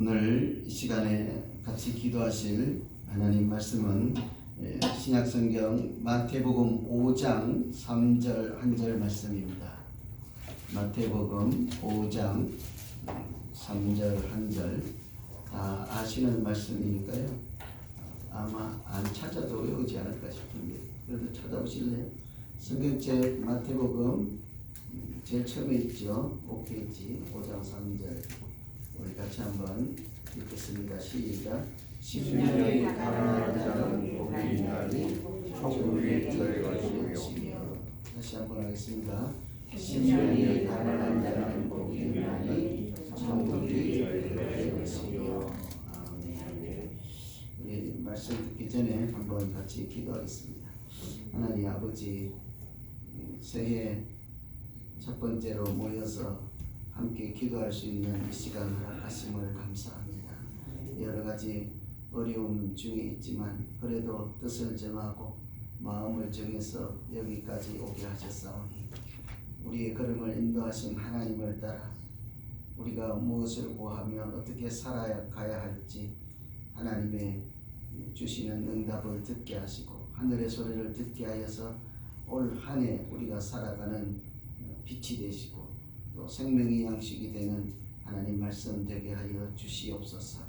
오늘 이 시간에 같이 기도하실 하나님 말씀은 예, 신약성경 마태복음 5장 3절 한 절 말씀입니다. 마태복음 5장 3절 한 절 다 아시는 말씀이니까요. 아마 안 찾아도 외우지 않을까 싶은데 그래도 찾아보실래요? 성경책 마태복음 음, 제일 처음에 있죠. 5페이지 5장 3절 우리 같이 한번 읽겠습니다. 시작. 십년이 가난한 자는 복이 있나니 천국이 저희 것이며 다시 한번 하겠습니다. 십년이 가난한 자는 복이 있나니 천국이 저희 것이며 아멘. 우리 말씀 듣기 전에 한번 같이 기도하겠습니다. 하나님 아버지 음, 새해 첫 번째로 모여서 함께 기도할 수 있는 이 시간 허락하심을 감사합니다. 여러 가지 어려움 중에 있지만 그래도 뜻을 정하고 마음을 정해서 여기까지 오게 하셨사오니 우리의 걸음을 인도하신 하나님을 따라 우리가 무엇을 구하면 어떻게 살아야 가야 할지 하나님의 주시는 응답을 듣게 하시고 하늘의 소리를 듣게 하여서 올 한 해 우리가 살아가는 빛이 되시고 또 생명의 양식이 되는 하나님 말씀 되게 하여 주시옵소서.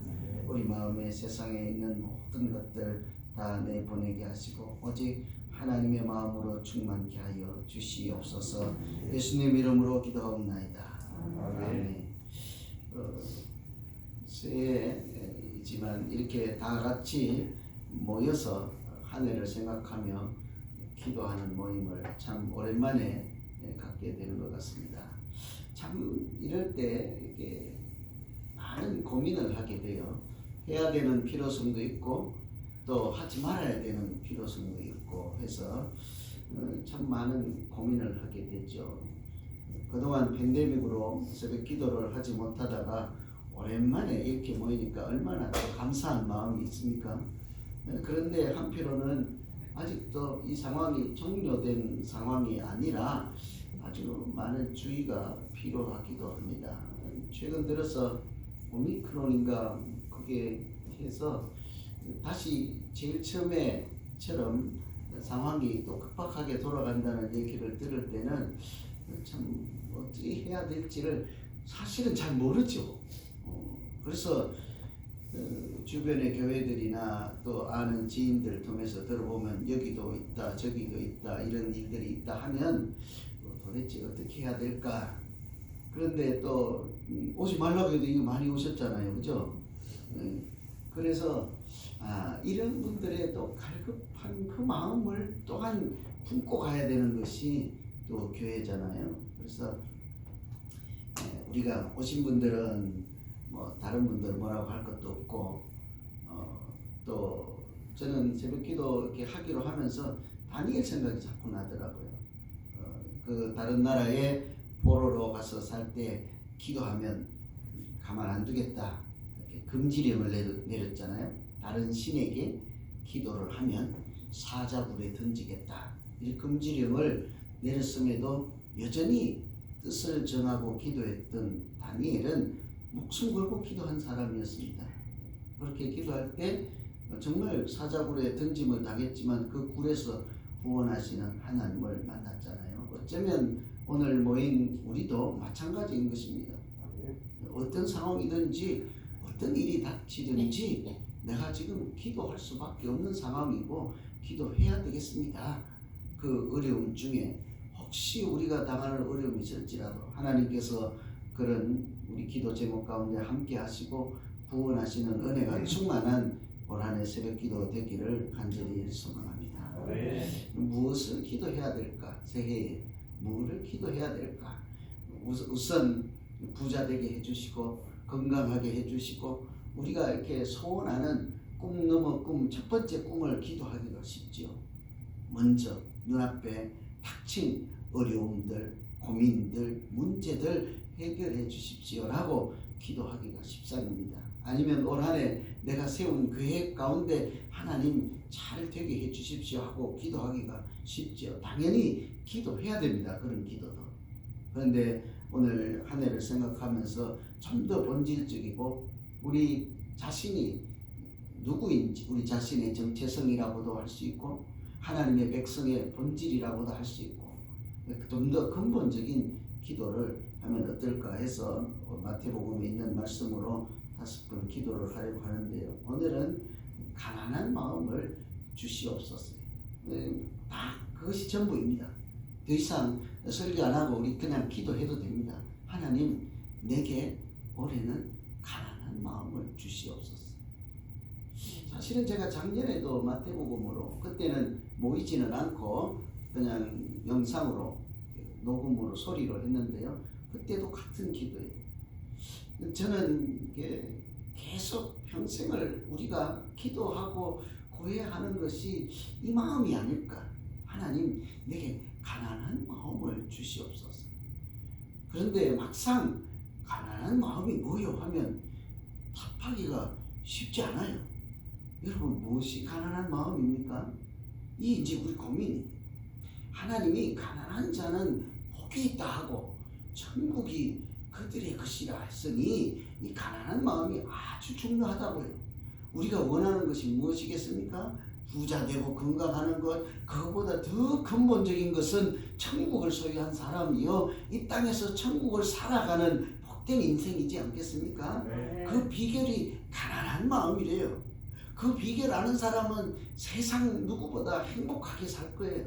우리 마음에 세상에 있는 모든 것들 다 내보내게 하시고 오직 하나님의 마음으로 충만케 하여 주시옵소서. 예수님 이름으로 기도하옵나이다. 아멘. 어, 새해이지만 이렇게 다 같이 모여서 한 해를 생각하며 기도하는 모임을 참 오랜만에 갖게 되는 것 같습니다. 참 이럴 때 이렇게 많은 고민을 하게 돼요. 해야 되는 필요성도 있고 또 하지 말아야 되는 필요성도 있고 해서 어, 참 많은 고민을 하게 되죠. 그동안 팬데믹으로 새벽 기도를 하지 못하다가 오랜만에 이렇게 모이니까 얼마나 또 감사한 마음이 있습니까? 그런데 한편으로는 아직도 이 상황이 종료된 상황이 아니라 아주 많은 주의가 필요하기도 합니다. 최근 들어서 오미크론인가 그게 해서 다시 제일 처음에처럼 상황이 또 급박하게 돌아간다는 얘기를 들을 때는 참 어떻게 해야 될지를 사실은 잘 모르죠. 어, 그래서 어, 주변의 교회들이나 또 아는 지인들 통해서 들어보면 여기도 있다 저기도 있다 이런 일들이 있다 하면 어, 도대체 어떻게 해야 될까 그런데 또 음, 오지 말라고 해도 이거 많이 오셨잖아요. 그죠? 예, 그래서 아, 이런 분들의 또 갈급한 그 마음을 또한 품고 가야 되는 것이 또 교회잖아요. 그래서 예, 우리가 오신 분들은 뭐 다른 분들 뭐라고 할 것도 없고 어, 또 저는 새벽기도 이렇게 하기로 하면서 다니엘 생각이 자꾸 나더라고요. 어, 그 다른 나라에 포로로 가서 살 때 기도하면 가만 안 두겠다 이렇게 금지령을 내렸, 내렸잖아요. 다른 신에게 기도를 하면 사자굴에 던지겠다. 이 금지령을 내렸음에도 여전히 뜻을 정하고 기도했던 다니엘은 목숨 걸고 기도한 사람이었습니다. 그렇게 기도할 때 정말 사자굴에 던짐을 당했지만 그 굴에서 구원하시는 하나님을 만났잖아요. 어쩌면 오늘 모인 우리도 마찬가지인 것입니다. 어떤 상황이든지 어떤 일이 닥치든지 내가 지금 기도할 수밖에 없는 상황이고 기도해야 되겠습니다. 그 어려움 중에 혹시 우리가 당하는 어려움이 있을지라도 하나님께서 그런 우리 기도 제목 가운데 함께 하시고 구원하시는 은혜가 충만한 올 한해 새벽 기도 되기를 간절히 소망합니다. 무엇을 기도해야 될까? 새해에 무엇을 기도해야 될까? 우선 부자 되게 해주시고 건강하게 해주시고 우리가 이렇게 소원하는 꿈 넘어 꿈 첫 번째 꿈을 기도하기가 쉽지요. 먼저 눈앞에 닥친 어려움들, 고민들, 문제들 해결해 주십시오라고 기도하기가 쉽사입니다. 아니면 올 한해 내가 세운 계획 가운데 하나님 잘 되게 해 주십시오 하고 기도하기가 쉽죠. 당연히 기도해야 됩니다. 그런 기도도. 그런데 오늘 한 해를 생각하면서 좀 더 본질적이고 우리 자신이 누구인지 우리 자신의 정체성이라고도 할 수 있고 하나님의 백성의 본질이라고도 할 수 있고 좀 더 근본적인 기도를 하면 어떨까 해서 마태복음에 있는 말씀으로 다섯 번 기도를 하려고 하는데요. 오늘은 가난한 마음을 주시옵소서. 네, 다 그것이 전부입니다. 더 이상 설교 안 하고 우리 그냥 기도해도 됩니다. 하나님 내게 올해는 가난한 마음을 주시옵소서. 사실은 제가 작년에도 마태복음으로 그때는 모이지는 않고 그냥 영상으로 녹음으로 소리로 했는데요. 그때도 같은 기도예요. 저는 계속 평생을 우리가 기도하고 고해하는 것이 이 마음이 아닐까. 하나님 내게 가난한 마음을 주시옵소서. 그런데 막상 가난한 마음이 뭐요 하면 답하기가 쉽지 않아요. 여러분 무엇이 가난한 마음입니까? 이 이제 우리 고민이. 하나님이 가난한 자는 복이 있다 하고 천국이 그들의 것이라 했으니 이 가난한 마음이 아주 중요하다고요. 우리가 원하는 것이 무엇이겠습니까? 부자 되고 건강하는 것, 그것보다 더 근본적인 것은 천국을 소유한 사람이요. 이 땅에서 천국을 살아가는 복된 인생이지 않겠습니까? 네. 그 비결이 가난한 마음이래요. 그 비결 아는 사람은 세상 누구보다 행복하게 살 거예요.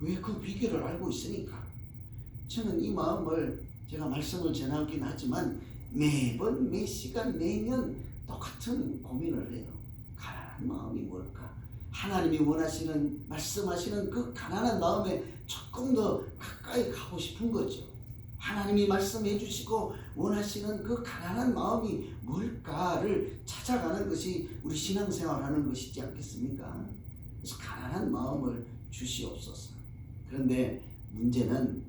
왜 그 비결을 알고 있으니까. 저는 이 마음을 제가 말씀을 전하긴 하지만 매번 매 시간 매년 똑같은 고민을 해요. 가난한 마음이 뭘까? 하나님이 원하시는 말씀하시는 그 가난한 마음에 조금 더 가까이 가고 싶은 거죠. 하나님이 말씀해 주시고 원하시는 그 가난한 마음이 뭘까를 찾아가는 것이 우리 신앙생활 하는 것이지 않겠습니까? 그래서 가난한 마음을 주시옵소서. 그런데 문제는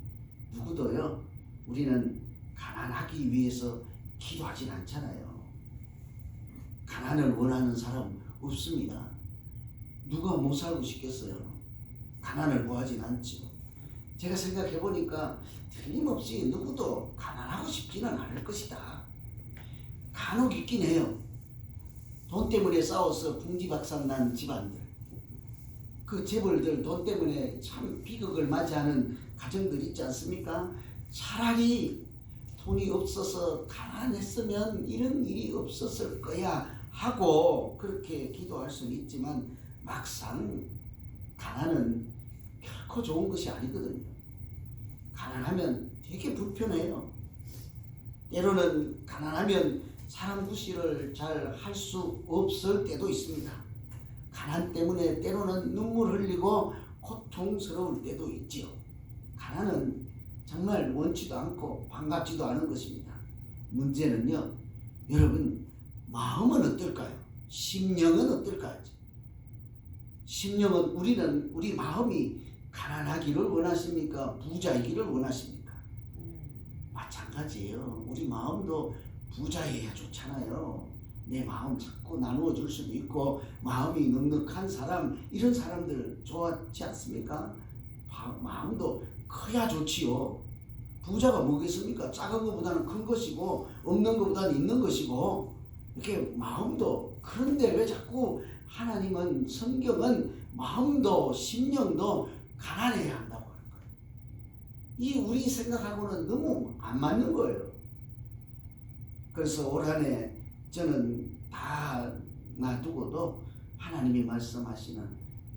누구도요, 우리는 가난하기 위해서 기도하진 않잖아요. 가난을 원하는 사람 없습니다. 누가 못 살고 싶겠어요? 가난을 구하진 않죠. 제가 생각해 보니까 틀림없이 누구도 가난하고 싶지는 않을 것이다. 간혹 있긴 해요. 돈 때문에 싸워서 궁지박산 난 집안들. 그 재벌들 돈 때문에 참 비극을 맞이하는 가정들 있지 않습니까? 차라리 돈이 없어서 가난했으면 이런 일이 없었을 거야 하고 그렇게 기도할 수는 있지만 막상 가난은 결코 좋은 것이 아니거든요. 가난하면 되게 불편해요. 때로는 가난하면 사람 구실을 잘 할 수 없을 때도 있습니다. 가난 때문에 때로는 눈물 흘리고 고통스러울 때도 있지요. 가난은 정말 원치도 않고 반갑지도 않은 것입니다. 문제는요, 여러분, 마음은 어떨까요? 심령은 어떨까요? 심령은 우리는 우리 마음이 가난하기를 원하십니까? 부자이기를 원하십니까? 마찬가지예요. 우리 마음도 부자여야 좋잖아요. 내 마음 자꾸 나누어 줄 수도 있고 마음이 넉넉한 사람 이런 사람들 좋았지 않습니까? 바- 마음도 커야 좋지요. 부자가 뭐겠습니까? 작은 것보다는 큰 것이고 없는 것보다는 있는 것이고 이렇게 마음도 그런데 왜 자꾸 하나님은 성경은 마음도 심령도 가난해야 한다고 하는 거예요. 이 우리 생각하고는 너무 안 맞는 거예요. 그래서 올 한해 저는 다 놔두고도 하나님이 말씀하시는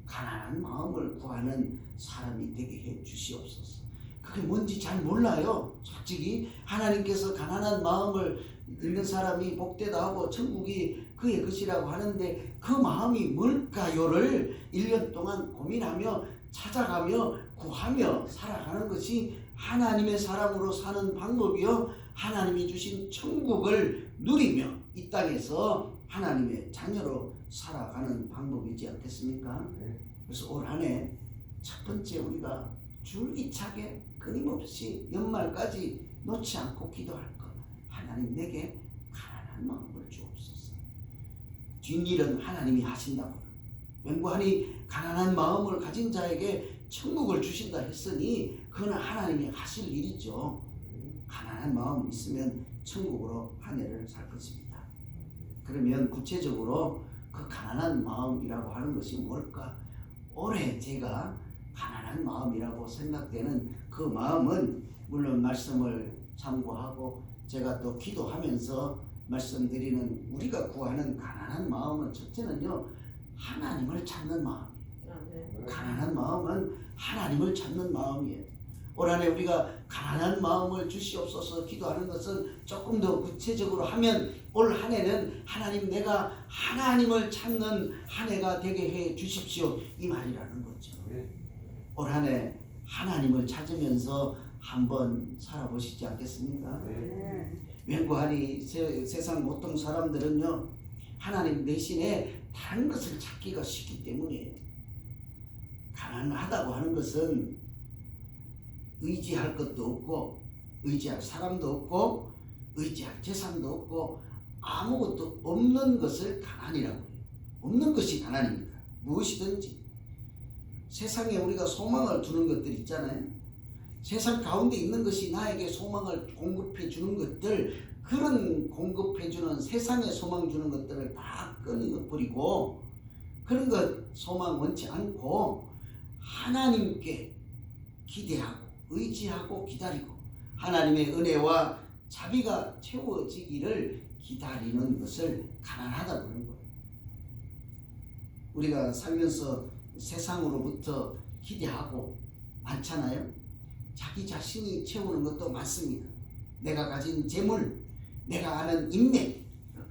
가난한 마음을 구하는 사람이 되게 해 주시옵소서. 그게 뭔지 잘 몰라요. 솔직히 하나님께서 가난한 마음을 있는 사람이 복되다 하고 천국이 그의 것이라고 하는데 그 마음이 뭘까요를 1년 동안 고민하며 찾아가며 구하며 살아가는 것이 하나님의 사람으로 사는 방법이요. 하나님이 주신 천국을 누리며 이 땅에서 하나님의 자녀로 살아가는 방법이지 않겠습니까? 네. 그래서 올 한해 첫 번째 우리가 줄기차게 끊임없이 연말까지 놓지 않고 기도할 것. 하나님 내게 가난한 마음을 주옵소서. 뒷일은 하나님이 하신다고. 맹구하니 가난한 마음을 가진 자에게 천국을 주신다 했으니 그건 하나님이 하실 일이죠. 가난한 마음 있으면 천국으로 한 해를 살 것입니다. 그러면 구체적으로 그 가난한 마음이라고 하는 것이 뭘까? 올해 제가 가난한 마음이라고 생각되는 그 마음은 물론 말씀을 참고하고 제가 또 기도하면서 말씀드리는 우리가 구하는 가난한 마음은 첫째는요 하나님을 찾는 마음. 가난한 마음은 하나님을 찾는 마음이에요. 올 한해 우리가 가난한 마음을 주시옵소서 기도하는 것은 조금 더 구체적으로 하면 올 한해는 하나님 내가 하나님을 찾는 한 해가 되게 해 주십시오 이 말이라는 거죠. 올 한해 하나님을 찾으면서 한번 살아보시지 않겠습니까? 맹고하니 세, 세상 보통 사람들은요 하나님 대신에 다른 것을 찾기가 쉽기 때문이에요. 가난하다고 하는 것은 의지할 것도 없고 의지할 사람도 없고 의지할 재산도 없고 아무것도 없는 것을 가난이라고 해요. 없는 것이 가난입니다. 무엇이든지 세상에 우리가 소망을 두는 것들 있잖아요. 세상 가운데 있는 것이 나에게 소망을 공급해 주는 것들 그런 공급해 주는 세상에 소망 주는 것들을 다 끊어버리고 그런 것 소망 원치 않고 하나님께 기대하고 의지하고 기다리고 하나님의 은혜와 자비가 채워지기를 기다리는 것을 가난하다 그런 거예요. 우리가 살면서 세상으로부터 기대하고 많잖아요. 자기 자신이 채우는 것도 많습니다. 내가 가진 재물, 내가 아는 인맥,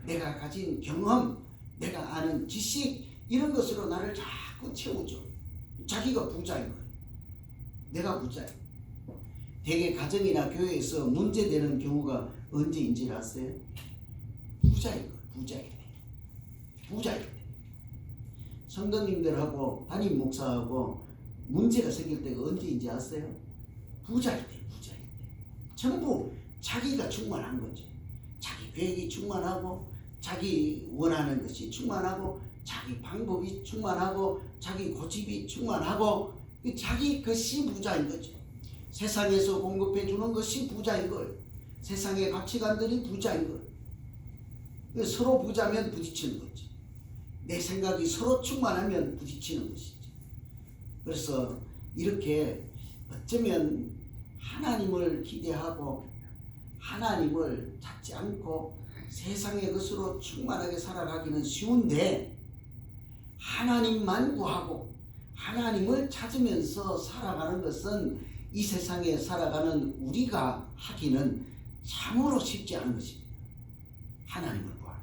내가 가진 경험, 내가 아는 지식 이런 것으로 나를 자꾸 채우죠. 자기가 부자인 거예요. 내가 부자예요. 대개 가정이나 교회에서 문제되는 경우가 언제인지 아세요? 부자인 거예요. 부자일 때. 부자일 때. 성도님들하고 담임 목사하고 문제가 생길 때가 언제인지 아세요? 부자일 때, 부자일 때. 전부 자기가 충만한 거죠. 자기 계획이 충만하고, 자기 원하는 것이 충만하고, 자기 방법이 충만하고, 자기 고집이 충만하고, 자기 것이 부자인 거죠. 세상에서 공급해 주는 것이 부자인 걸. 세상의 가치관들이 부자인 걸. 서로 부자면 부딪히는 거지. 내 생각이 서로 충만하면 부딪히는 것이지. 그래서 이렇게 어쩌면 하나님을 기대하고 하나님을 찾지 않고 세상의 것으로 충만하게 살아가기는 쉬운데 하나님만 구하고 하나님을 찾으면서 살아가는 것은 이 세상에 살아가는 우리가 하기는 참으로 쉽지 않은 것입니다. 하나님을 구하는.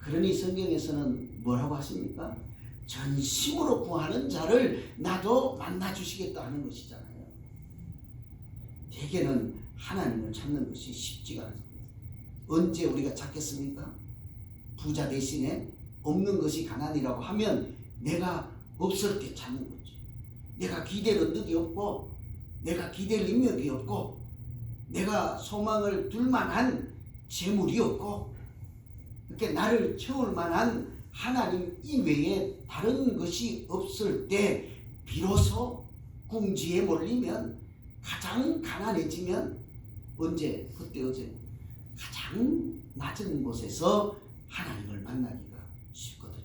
그러니 성경에서는 뭐라고 하십니까? 전심으로 구하는 자를 나도 만나 주시겠다 하는 것이잖아요. 대개는 하나님을 찾는 것이 쉽지가 않습니다. 언제 우리가 찾겠습니까? 부자 대신에 없는 것이 가난이라고 하면 내가 없을 때 찾는 거죠. 내가 기댈 능력이 없고 내가 기댈 능력이 없고 내가 소망을 둘 만한 재물이 없고 이렇게 나를 채울 만한 하나님 이외에 다른 것이 없을 때 비로소 궁지에 몰리면 가장 가난해지면 언제 그때 어제 가장 낮은 곳에서 하나님을 만나기가 쉽거든요.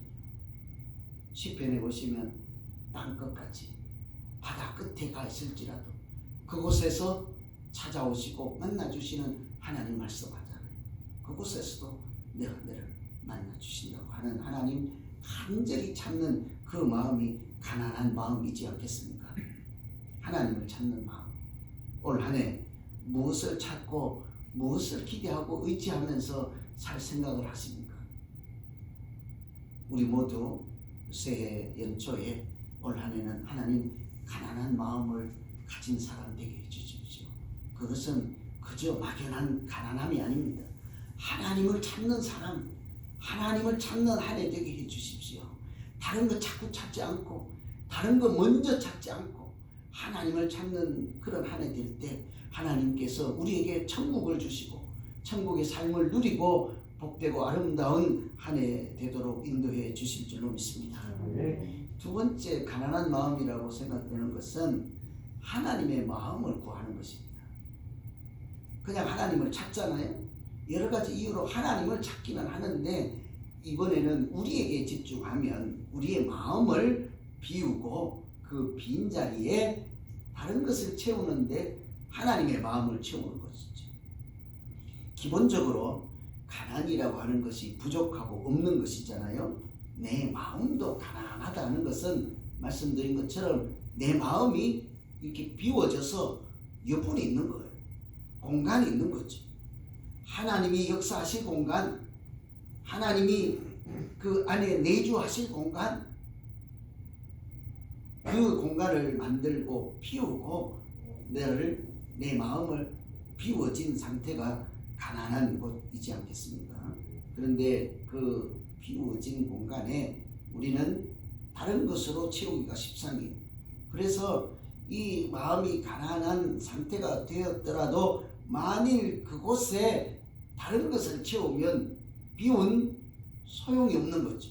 시편에 보시면 땅끝같이 바다 끝에 가 있을지라도 그곳에서 찾아오시고 만나주시는 하나님 말씀하잖아요. 그곳에서도 내가 너를 만나주신다고 하는 하나님 간절히 찾는 그 마음이 가난한 마음이지 않겠습니까? 하나님을 찾는 마음. 올 한 해 무엇을 찾고 무엇을 기대하고 의지하면서 살 생각을 하십니까? 우리 모두 새해 연초에 올 한 해는 하나님 가난한 마음을 가진 사람 되게 해주십시오. 그것은 그저 막연한 가난함이 아닙니다. 하나님을 찾는 사람, 하나님을 찾는 한 해 되게 해주십시오. 다른 거 자꾸 찾지 않고, 다른 거 먼저 찾지 않고, 하나님을 찾는 그런 한 해 될 때, 하나님께서 우리에게 천국을 주시고, 천국의 삶을 누리고, 복되고 아름다운 한 해 되도록 인도해 주실 줄로 믿습니다. 두 번째 가난한 마음이라고 생각되는 것은 하나님의 마음을 구하는 것입니다. 그냥 하나님을 찾잖아요. 여러 가지 이유로 하나님을 찾기는 하는데 이번에는 우리에게 집중하면 우리의 마음을 비우고 그 빈 자리에 다른 것을 채우는데 하나님의 마음을 채우는 것이죠. 기본적으로 가난이라고 하는 것이 부족하고 없는 것이잖아요. 내 마음도 가난하다는 것은 말씀드린 것처럼 내 마음이 이렇게 비워져서 여분이 있는 거예요. 공간이 있는 거죠. 하나님이 역사하실 공간, 하나님이 그 안에 내주하실 공간, 그 공간을 만들고 피우고 너를 내 마음을 비워진 상태가 가난한 곳이지 않겠습니까? 그런데 그 비워진 공간에 우리는 다른 것으로 채우기가 십상이에요. 그래서 이 마음이 가난한 상태가 되었더라도 만일 그곳에 다른 것을 채우면 비운 소용이 없는 거죠.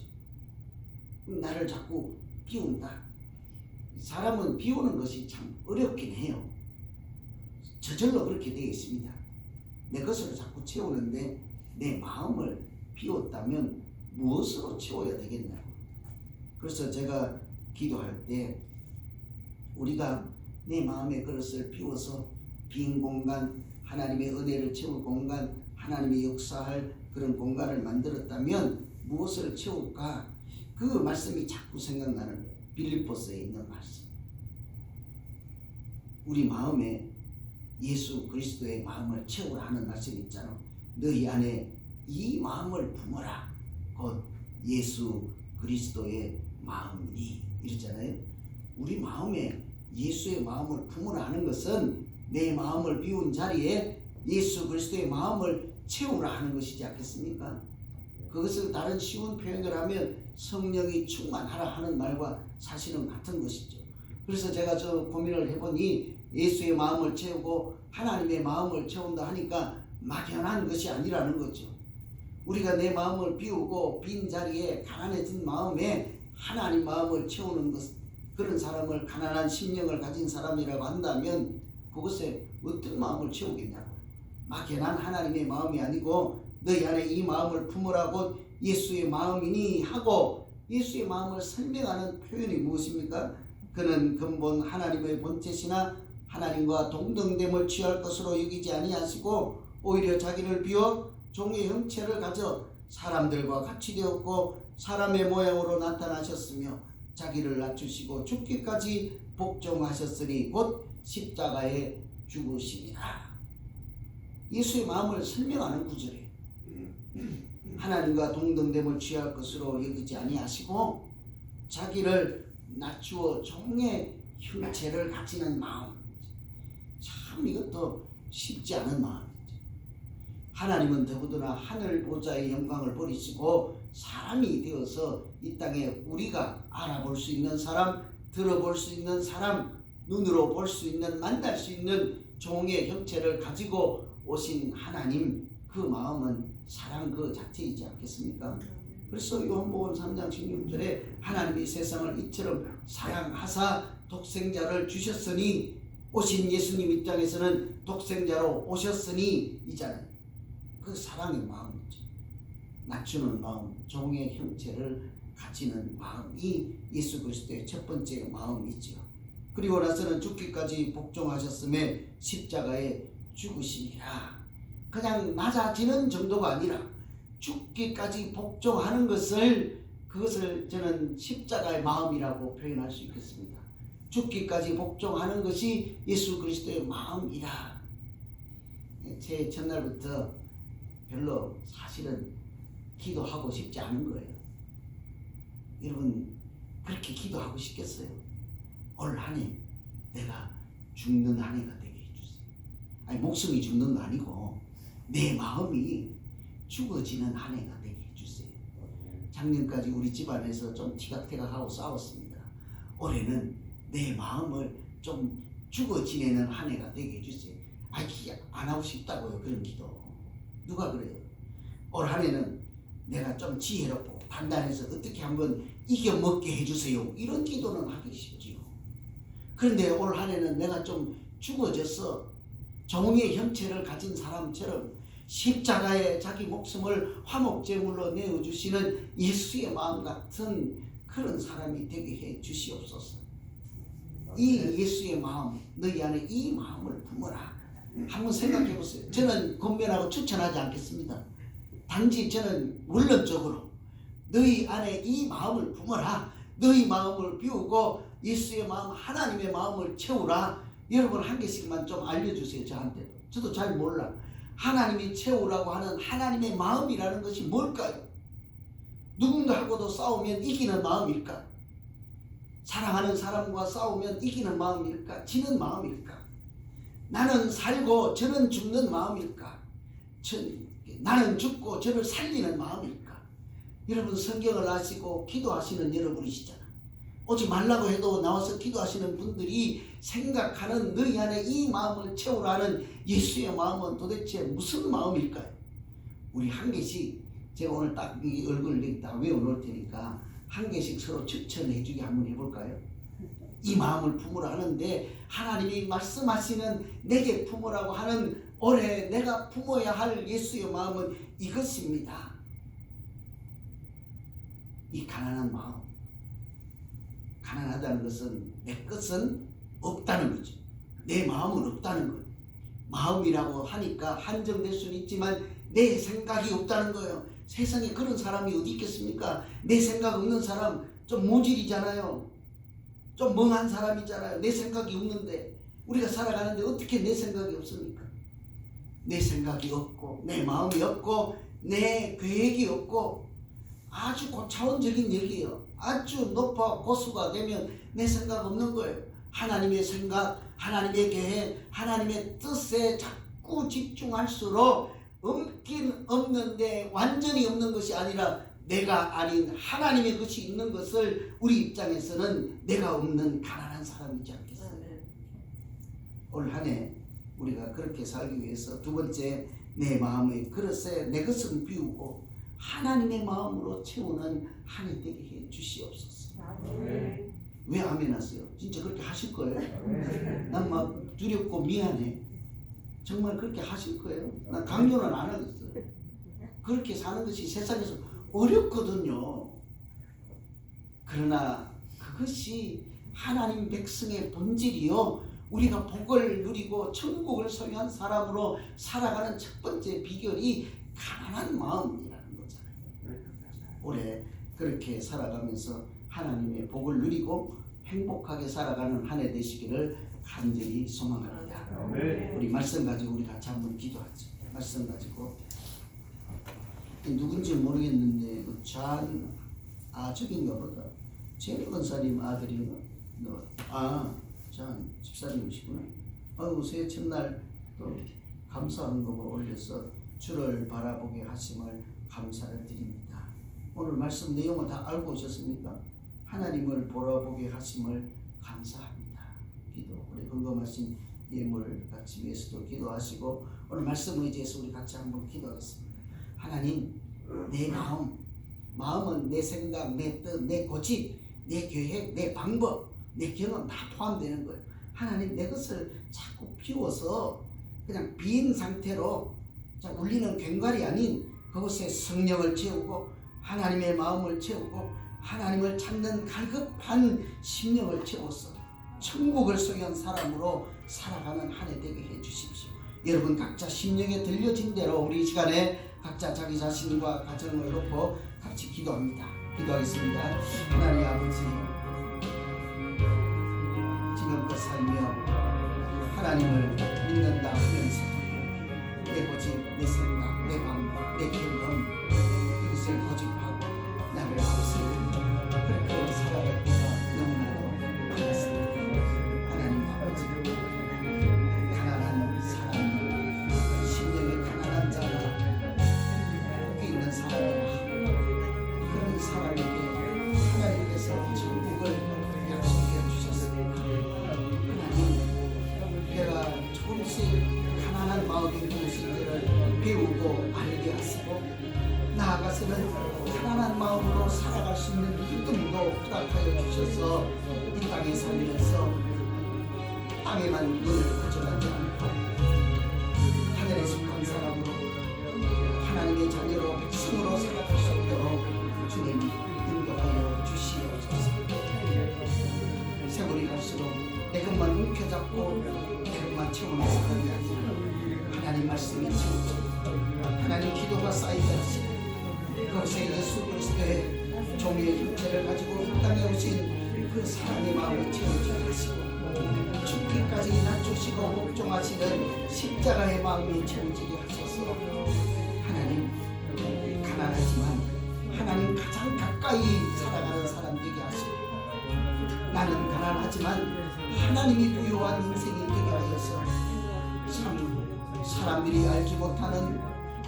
나를 자꾸 비운다. 사람은 비우는 것이 참 어렵긴 해요. 저절로 그렇게 되어 있습니다. 내 것으로 자꾸 채우는데 내 마음을 비웠다면 무엇으로 채워야 되겠냐고. 그래서 제가 기도할 때 우리가 내 마음의 그릇을 비워서 빈 공간, 하나님의 은혜를 채울 공간, 하나님의 역사할 그런 공간을 만들었다면 무엇을 채울까? 그 말씀이 자꾸 생각나는. 빌리포스에 있는 말씀. 우리 마음에 예수 그리스도의 마음을 채우라 하는 말씀이 있잖아. 너희 안에 이 마음을 품어라. 곧 예수 그리스도의 마음이니 이랬잖아요. 우리 마음에 예수의 마음을 품으라 하는 것은 내 마음을 비운 자리에 예수 그리스도의 마음을 채우라 하는 것이지 않겠습니까? 그것을 다른 쉬운 표현을 하면 성령이 충만하라 하는 말과 사실은 같은 것이죠. 그래서 제가 저 고민을 해보니 예수의 마음을 채우고 하나님의 마음을 채운다 하니까 막연한 것이 아니라는 거죠. 우리가 내 마음을 비우고 빈 자리에 가난해진 마음에 하나님 마음을 채우는 것 그런 사람을 가난한 심령을 가진 사람이라고 한다면 그것에 어떤 마음을 채우겠냐고 막연한 하나님의 마음이 아니고 너희 안에 이 마음을 품으라고 예수의 마음이니 하고 예수의 마음을 설명하는 표현이 무엇입니까? 그는 근본 하나님의 본체시나 하나님과 동등됨을 취할 것으로 여기지 아니하시고 오히려 자기를 비워 종의 형체를 가져 사람들과 같이 되었고 사람의 모양으로 나타나셨으며 자기를 낮추시고 죽기까지 복종하셨으니 곧 십자가에 죽으심이라. 예수의 마음을 설명하는 구절이에요. 하나님과 동등됨을 취할 것으로 여기지 아니하시고 자기를 낮추어 종의 형체를 가지는 마음. 참 이것도 쉽지 않은 마음이죠. 하나님은 더구나 하늘 보좌의 영광을 버리시고 사람이 되어서 이 땅에 우리가 알아볼 수 있는 사람, 들어볼 수 있는 사람, 눈으로 볼 수 있는 만날 수 있는 종의 형체를 가지고 오신 하나님 그 마음은 사랑 그 자체이지 않겠습니까? 그래서 요한복음 3장 16절에 하나님이 세상을 이처럼 사랑하사 독생자를 주셨으니 오신 예수님 입장에서는 독생자로 오셨으니 이잖아요. 그 사랑의 마음이죠. 낮추는 마음, 종의 형체를 가지는 마음이 예수 그리스도의 첫 번째 마음이죠. 그리고 나서는 죽기까지 복종하셨음에 십자가에 죽으시니라. 그냥 낮아지는 정도가 아니라 죽기까지 복종하는 것을 그것을 저는 십자가의 마음이라고 표현할 수 있겠습니다. 죽기까지 복종하는 것이 예수 그리스도의 마음이라. 제 첫날부터 별로 사실은 기도하고 싶지 않은 거예요. 여러분 그렇게 기도하고 싶겠어요? 올 한해 내가 죽는 한 해가 되게 해주세요. 아니 목숨이 죽는 거 아니고 내 마음이 죽어지는 한 해가 되게 해주세요. 작년까지 우리 집안에서 좀 티각태각하고 싸웠습니다. 올해는 내 마음을 좀 죽어 지내는 한 해가 되게 해주세요. 아, 안 하고 싶다고요. 그런 기도. 누가 그래요? 올 한 해는 내가 좀 지혜롭고 판단해서 어떻게 한번 이겨먹게 해주세요. 이런 기도는 하기 쉽지요. 그런데 올 한 해는 내가 좀 죽어져서 종의 형체를 가진 사람처럼 십자가에 자기 목숨을 화목제물로 내어주시는 예수의 마음 같은 그런 사람이 되게 해 주시옵소서. 이 예수의 마음, 너희 안에 이 마음을 품어라. 한번 생각해 보세요. 저는 권면하고 추천하지 않겠습니다. 단지 저는 원론적으로 너희 안에 이 마음을 품어라. 너희 마음을 비우고 예수의 마음, 하나님의 마음을 채우라. 여러분 한 개씩만 좀 알려주세요. 저한테도. 저도 잘 몰라. 하나님이 채우라고 하는 하나님의 마음이라는 것이 뭘까요? 누군가하고도 싸우면 이기는 마음일까? 사랑하는 사람과 싸우면 이기는 마음일까? 지는 마음일까? 나는 살고 저는 죽는 마음일까? 저, 나는 죽고 저를 살리는 마음일까? 여러분 성경을 아시고 기도하시는 여러분이시잖아. 오지 말라고 해도 나와서 기도하시는 분들이 생각하는 너희 안에 이 마음을 채우라는 예수의 마음은 도대체 무슨 마음일까요? 우리 한 개씩 제가 오늘 딱 이 얼굴을 다 외워놓을 테니까 한 개씩 서로 추천해 주게 한번 해볼까요? 이 마음을 품으라 하는데 하나님이 말씀하시는 내게 품으라고 하는 올해 내가 품어야 할 예수의 마음은 이것입니다. 이 가난한 마음. 가난하다는 것은 내 것은 없다는 거죠. 내 마음은 없다는 거예요. 마음이라고 하니까 한정될 수는 있지만 내 생각이 없다는 거예요. 세상에 그런 사람이 어디 있겠습니까? 내 생각 없는 사람 좀 모질이잖아요. 좀 멍한 사람이잖아요. 내 생각이 없는데 우리가 살아가는데 어떻게 내 생각이 없습니까? 내 생각이 없고 내 마음이 없고 내 계획이 없고 아주 고차원적인 얘기예요. 아주 높아 고수가 되면 내 생각 없는 거예요. 하나님의 생각, 하나님의 계획, 하나님의 뜻에 자꾸 집중할수록 없긴 없는데 완전히 없는 것이 아니라 내가 아닌 하나님의 것이 있는 것을 우리 입장에서는 내가 없는 가난한 사람이지 않겠어요? 올 한 해 우리가 그렇게 살기 위해서 두 번째 내 마음의 그릇에 내 것은 비우고 하나님의 마음으로 채우는 한 해 되게 해 주시옵소서. 왜 아멘 하세요? 진짜 그렇게 하실 거예요? 난막 두렵고 미안해. 정말 그렇게 하실 거예요? 난 강요는 안 하겠어요. 그렇게 사는 것이 세상에서 어렵거든요. 그러나 그것이 하나님 백성의 본질이요. 우리가 복을 누리고 천국을 소유한 사람으로 살아가는 첫 번째 비결이 가난한 거잖아요. 올해 그렇게 살아가면서 하나님의 복을 누리고 행복하게 살아가는 한 해 되시기를 간절히 소망합니다. 우리 말씀 가지고 우리 같이 한번 기도하죠. 말씀 가지고 누군지 모르겠는데 그 잔, 아 저긴가 보다. 제리 권사님 아들인가? 너, 아, 잔 집사님이시구나. 아유 새해 첫날 또 감사한 것을 올려서 주를 바라보게 하심을 감사를 드립니다. 오늘 말씀 내용은 다 알고 오셨습니까? 하나님을 보러보게 하심을 감사합니다. 기도 우리 헌금하신 예물 같이 위해서도 기도하시고 오늘 말씀 의지해서 우리 같이 한번 기도하겠습니다. 하나님 내 마음 마음은 내 생각, 내 뜻, 내 고집, 내 계획, 내 방법, 내 경험 다 포함되는 거예요. 하나님 내 것을 자꾸 비워서 그냥 빈 상태로 자, 울리는 괭갈이 아닌 그곳에 성령을 채우고 하나님의 마음을 채우고 하나님을 찾는 갈급한 심령을 채워서 천국을 소유한 사람으로 살아가는 한 해 되게 해 주십시오. 여러분 각자 심령에 들려진 대로 우리 이 시간에 각자 자기 자신과 가정을 놓고 같이 기도합니다. 기도하겠습니다. 하나님 아버지 지금껏 살며 하나님을 믿는다 하면서 내 고집, 내 생각, 내 방법, 내 경험 이것을 은혜로 허락하여 주셔서 이 땅에 살면서 땅에만 눈을 고정하지 않고 하늘에 속한 사람으로 하나님의 자녀로 백성으로 살아갈 수 있도록 주님 인도하여 주시옵소서. 세월이 갈수록 내 것만 움켜잡고 내 것만 채우는 사람이 아니라 하나님 말씀이 채우죠 하나님 기도가 쌓이지 않습니다. 그것에 예수 그리스도의 종의 육체를 가지고 그 사랑의 마음을 채워주게 하시고 죽기까지 낮추시고 복종하시는 십자가의 마음이 채워지게 하셔서. 하나님 가난하지만 하나님 가장 가까이 살아가는 사람 되게 하시고 나는 가난하지만 하나님이 부여한 인생이 되게 하여서. 참 사람들이 알지 못하는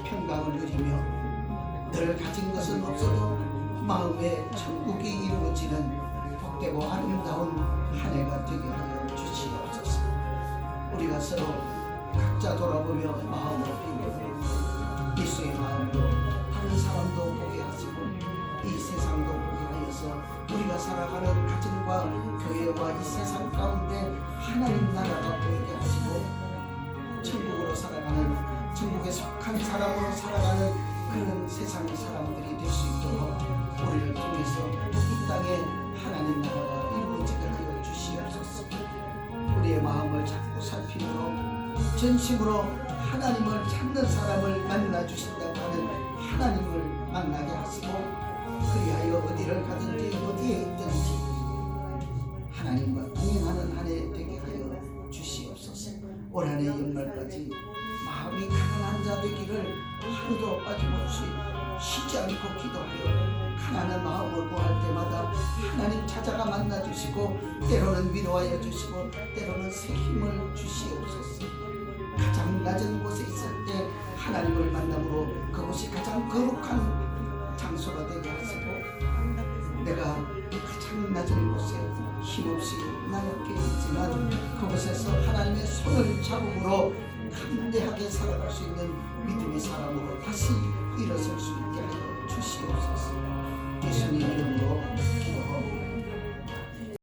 평강을 누리며 늘 가진 것은 없어도 마음에 천국이 이루어지는 복되고 아름다운 한 해가 되게 하여 주시옵소서. 우리가 서로 각자 돌아보며 마음을 비우고 예수의 마음으로 다른 사람도 보게 하시고 이 세상도 보게 하여서 우리가 살아가는 가정과 교회와 이 세상 가운데 하나님 나라가 보이게 하시고 천국으로 살아가는 천국에 속한 사람으로 살아가는 그런 세상의 사람들이 될 수 있도록 우리를 통해서 이 땅에 하나님 나라가 이루어지게 하여 주시옵소서. 우리의 마음을 자꾸 살피므로 전심으로 하나님을 찾는 사람을 만나 주신다고 하는 하나님을 만나게 하시고 그리하여 어디를 가든지 어디에 있든지 하나님과 동행하는 한 해 되게 하여 주시옵소서. 올 한해 연말까지 마음이 가난한 자 되기를 하루도 빠짐없이 쉬지 않고 기도하여 가난한 마음을 구할 때마다 하나님 찾아가 만나 주시고 때로는 위로하여 주시고 때로는 새 힘을 주시옵소서. 가장 낮은 곳에 있을 때 하나님을 만남으로 그곳이 가장 거룩한 장소가 되게 하시고 내가 가장 낮은 곳에 힘없이 나였게 있지만 그곳에서 하나님의 손을 잡음으로 담대하게 살아갈 수 있는 믿음의 사람으로 다시 일어설 수 있게 하여 주시옵소서. 예수님 이름으로 기도합니다.